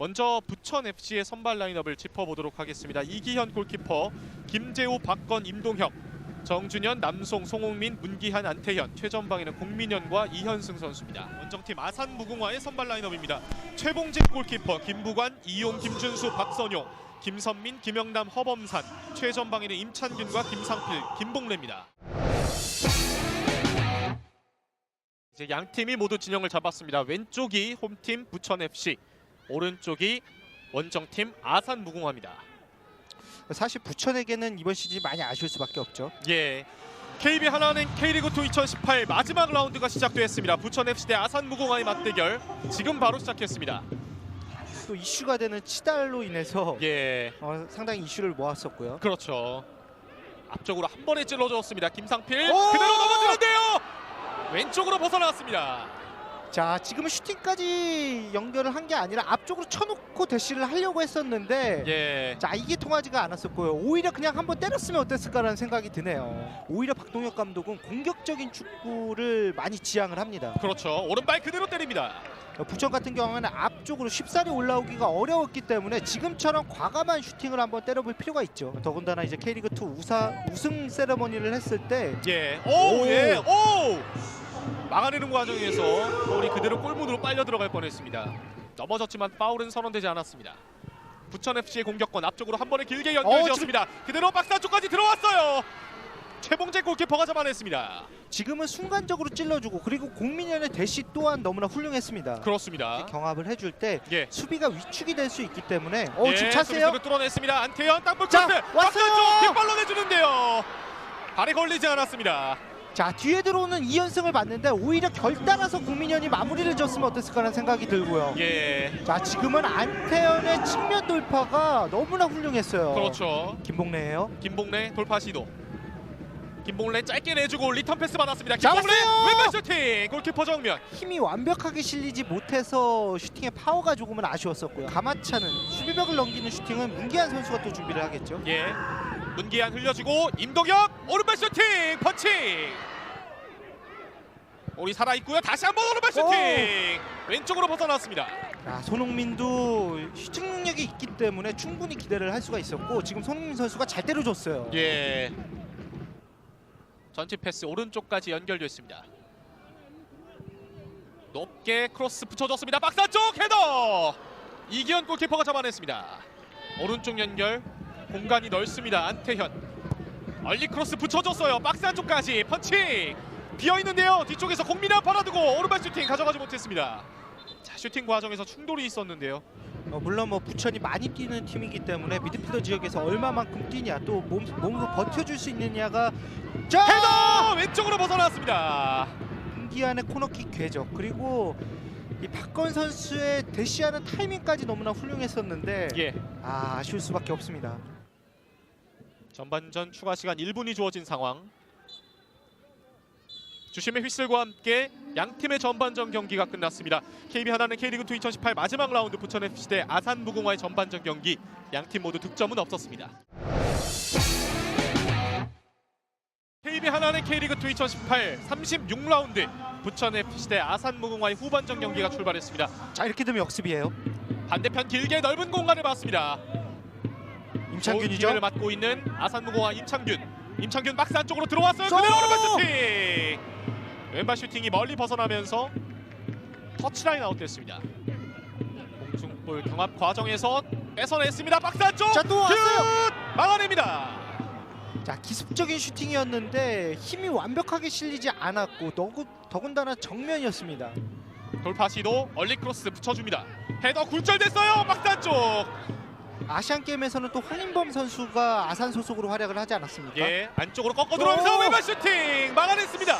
먼저 부천 FC의 선발 라인업을 짚어보도록 하겠습니다. 이기현 골키퍼, 김재호, 박건, 임동혁, 정준현, 남송, 송홍민, 문기한, 안태현, 최전방에는 공민현과 이현승 선수입니다. 원정팀 아산 무궁화의 선발 라인업입니다. 최봉진 골키퍼, 김부관, 이용, 김준수, 박선용, 김선민, 김영남, 허범산, 최전방에는 임찬균과 김상필, 김봉래입니다. 이제 양 팀이 모두 진영을 잡았습니다. 왼쪽이 홈팀 부천 FC, 오른쪽이 원정팀 아산 무궁화입니다. 사실 부천에게는 이번 시즌이 많이 아쉬울 수밖에 없죠. 예. KB 하나는 K리그 2 2018 마지막 라운드가 시작됐습니다. 부천 FC 대 아산 무궁화의 맞대결 지금 바로 시작했습니다. 또 이슈가 되는 치달로 인해서 예. 어, 상당히 이슈를 모았었고요. 그렇죠. 앞쪽으로 한 번에 찔러줬습니다. 김상필 오! 그대로 넘어지는데요. 왼쪽으로 벗어났습니다. 자, 지금은 슈팅까지 연결을 한 게 아니라 앞쪽으로 쳐놓고 대시를 하려고 했었는데 예. 자 이게 통하지가 않았었고요. 오히려 그냥 한번 때렸으면 어땠을까라는 생각이 드네요. 오히려 박동혁 감독은 공격적인 축구를 많이 지향을 합니다. 그렇죠. 오른발 그대로 때립니다. 부천 같은 경우는 앞쪽으로 쉽사리 올라오기가 어려웠기 때문에 지금처럼 과감한 슈팅을 한번 때려볼 필요가 있죠. 더군다나 이제 K리그2 우사, 우승 세레머니를 했을 때 예. 오, 오. 예. 오! 막아내는 과정에서 볼이 그대로 골문으로 빨려 들어갈 뻔했습니다. 넘어졌지만 파울은 선언되지 않았습니다. 부천 FC의 공격권 앞쪽으로 한 번에 길게 어, 연결되었습니다. 그대로 박스 안쪽까지 들어왔어요. 최봉재 골키퍼가 잡아냈습니다. 지금은 순간적으로 찔러주고 그리고 공민현의 대시 또한 너무나 훌륭했습니다. 그렇습니다. 경합을 해줄 때 예. 수비가 위축이 될 수 있기 때문에 어 예, 지금. 수비수를 뚫어냈습니다. 안태현 땅볼 자, 코스 왔어요! 뒷발로 내주는데요. 발에 걸리지 않았습니다. 자 뒤에 들어오는 이연승을 봤는데 오히려 결단해서 국민현이 마무리를 졌으면 어땠을까라는 생각이 들고요. 예, 자 지금은 안태현의 측면 돌파가 너무나 훌륭했어요. 그렇죠. 김봉래예요. 김봉래 돌파 시도. 김봉래 짧게 내주고 리턴 패스 받았습니다. 잡았어요! 김봉래 왼발 슈팅 골키퍼 정면. 힘이 완벽하게 실리지 못해서 슈팅의 파워가 조금은 아쉬웠었고요. 가마차는 수비벽을 넘기는 슈팅은 문기한 선수가 또 준비를 하겠죠. 예, 문기한 흘려주고 임동혁 오른발 슈팅 펀치. 우리 살아 있고요. 다시 한번 오른발 슈팅 왼쪽으로 벗어났습니다. 자, 손흥민도 슈팅 능력이 있기 때문에 충분히 기대를 할 수가 있었고 지금 손흥민 선수가 잘 때려줬어요. 예. 전체 패스 오른쪽까지 연결됐습니다. 높게 크로스 붙여줬습니다. 박스 안쪽 헤더. 이기현 골키퍼가 잡아냈습니다. 오른쪽 연결 공간이 넓습니다. 안태현 얼리 크로스 붙여줬어요. 박스 안쪽까지 펀치 비어 있는데요. 뒤쪽에서 공민아 팔아두고 오른발 슈팅 가져가지 못했습니다. 자 슈팅 과정에서 충돌이 있었는데요. 어, 물론 뭐 부천이 많이 뛰는 팀이기 때문에 미드필더 지역에서 얼마만큼 뛰냐 또 몸, 몸으로 버텨줄 수 있느냐가 자 헤더 왼쪽으로 벗어났습니다. 문기한의 코너킥 궤적 그리고 이 박건 선수의 대시하는 타이밍까지 너무나 훌륭했었는데 예. 아 아쉬울 수밖에 없습니다. 전반전 추가 시간 1분이 주어진 상황. 주심의 휘슬과 함께 양 팀의 전반전 경기가 끝났습니다. KB 하나는 K리그 2 2018 마지막 라운드 부천 FC 대 아산 무궁화의 전반전 경기 양 팀 모두 득점은 없었습니다. KB 하나는 K리그 2 2018 36라운드 부천 FC 대 아산 무궁화의 후반전 경기가 출발했습니다. 자 이렇게 되면 역습이에요. 반대편 길게 넓은 공간을 봤습니다. 임창균이죠. 기회를 맞고 있는 아산무공화 임창균. 임창균 박스 안쪽으로 들어왔어요. 쏘! 그대로 오른발 슈팅. 왼발 슈팅이 멀리 벗어나면서 터치라인 아웃됐습니다. 공중볼 경합 과정에서 뺏어냈습니다. 박스 안쪽. 자, 또 왔어요. 슛! 막아냅니다. 자 기습적인 슈팅이었는데 힘이 완벽하게 실리지 않았고 더구, 더군다나 정면이었습니다. 돌파 시도 얼리 크로스 붙여줍니다. 헤더 굴절됐어요. 박스 안쪽. 아시안 게임에서는 또 황인범 선수가 아산 소속으로 활약을 하지 않았습니까? 예, 안쪽으로 꺾어 들어오면서 오! 왼발 슈팅 막아냈습니다.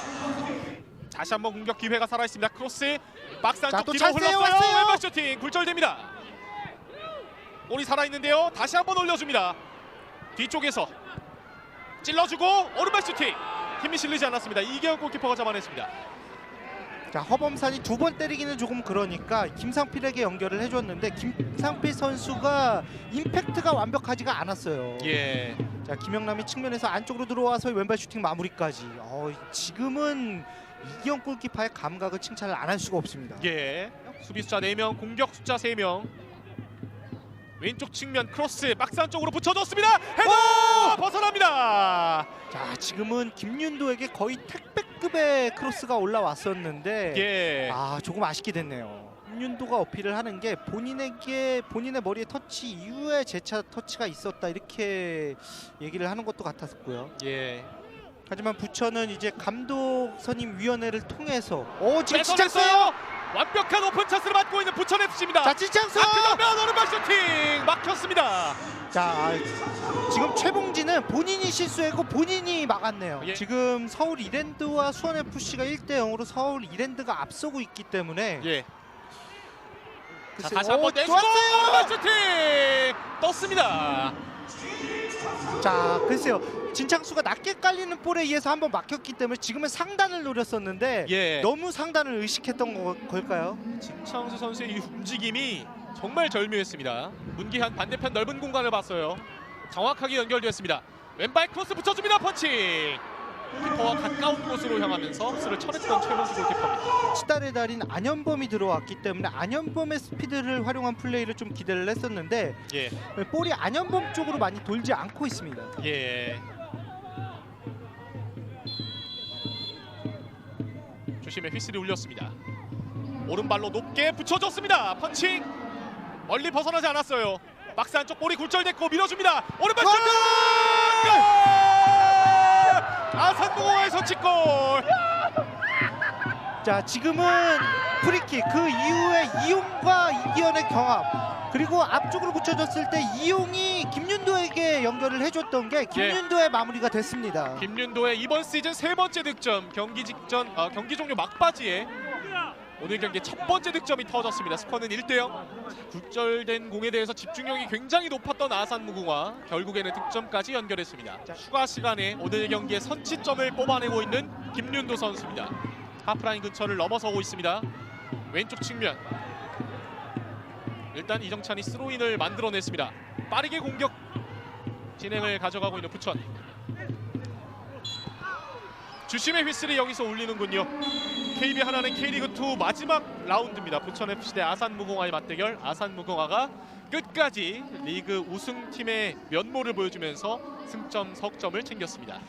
다시 한번 공격 기회가 살아 있습니다. 크로스 박스 자, 안쪽 또 뒤로 찬스예요, 흘렀어요. 왔어요. 왼발 슈팅 굴절됩니다. 볼이 살아 있는데요. 다시 한번 올려줍니다. 뒤쪽에서 찔러주고 오른발 슈팅 힘이 실리지 않았습니다. 이계현 골키퍼가 잡아냈습니다. 자 허범산이 두 번 때리기는 조금 그러니까 김상필에게 연결을 해줬는데 김상필 선수가 임팩트가 완벽하지가 않았어요. 예, 자 김영남이 측면에서 안쪽으로 들어와서 왼발 슈팅 마무리까지. 어, 지금은 이기영 골키퍼의 감각을 칭찬을 안 할 수가 없습니다. 예. 수비 숫자 4명, 공격 숫자 3명. 왼쪽 측면 크로스 박스 안쪽으로 붙여줬습니다. 헤더 벗어납니다. 자 지금은 김윤도에게 거의 택배급의 크로스가 올라왔었는데 예. 아 조금 아쉽게 됐네요. 김윤도가 어필을 하는 게 본인에게 본인의 머리에 터치 이후에 재차 터치가 있었다 이렇게 얘기를 하는 것도 같았고요. 예. 하지만 부천은 이제 감독 선임 위원회를 통해서 오 지금 지창수 뺏어냈어요. 완벽한 오픈 찬스를 맡고 있는 부천 FC입니다. 자 아크 정면 오른발 슈팅 막혔습니다. 자 아, 지금 최봉진은 본인이 실수했고 본인이 막았네요. 예. 지금 서울 이랜드와 수원 FC가 1대 0으로 서울 이랜드가 앞서고 있기 때문에 예. 자 다시 오, 한번 내주고. 오른발 슈팅 떴습니다. 자 글쎄요 진창수가 낮게 깔리는 볼에 의해서 한번 막혔기 때문에 지금은 상단을 노렸었는데 예. 너무 상단을 의식했던 거, 걸까요? 진창수 선수의 이 움직임이 정말 절묘했습니다. 문기한 반대편 넓은 공간을 봤어요. 정확하게 연결됐습니다. 왼발 크로스 붙여줍니다. 펀치. 골키퍼와 가까운 곳으로 향하면서 흡수를 쳐냈던 최범수 골키퍼입니다. 치달의 달인 안현범이 들어왔기 때문에 안현범의 스피드를 활용한 플레이를 좀 기대를 했었는데 예, 볼이 안현범 쪽으로 많이 돌지 않고 있습니다. 예. 주심의 휘슬이 울렸습니다. 오른발로 높게 붙여줬습니다. 펀칭 멀리 벗어나지 않았어요. 박스 안쪽 볼이 굴절됐고 밀어줍니다. 오른발 슛! 골! 아산무공화의 선취골. 자 지금은 프리킥 그 이후에 이용과 이기현의 경합 그리고 앞쪽으로 붙여줬을 때 이용이 김윤도에게 연결을 해줬던 게 김윤도의 마무리가 됐습니다. 김윤도의 이번 시즌 세 번째 득점 경기 직전 아, 경기 종료 막바지에 오늘 경기 첫 번째 득점이 터졌습니다. 스코어는 1대0. 굴절된 공에 대해서 집중력이 굉장히 높았던 아산 무궁화 결국에는 득점까지 연결했습니다. 자, 추가 시간에 오늘 경기에 선취점을 뽑아내고 있는 김윤도 선수입니다. 하프라인 근처를 넘어서고 있습니다. 왼쪽 측면. 일단 이정찬이 스로인을 만들어냈습니다. 빠르게 공격 진행을 가져가고 있는 부천. 주심의 휘슬이 여기서 울리는군요. KB 하나는 K리그2 마지막 라운드입니다. 부천 FC 대 아산무공화의 맞대결. 아산무공화가 끝까지 리그 우승팀의 면모를 보여주면서 승점 석점을 챙겼습니다.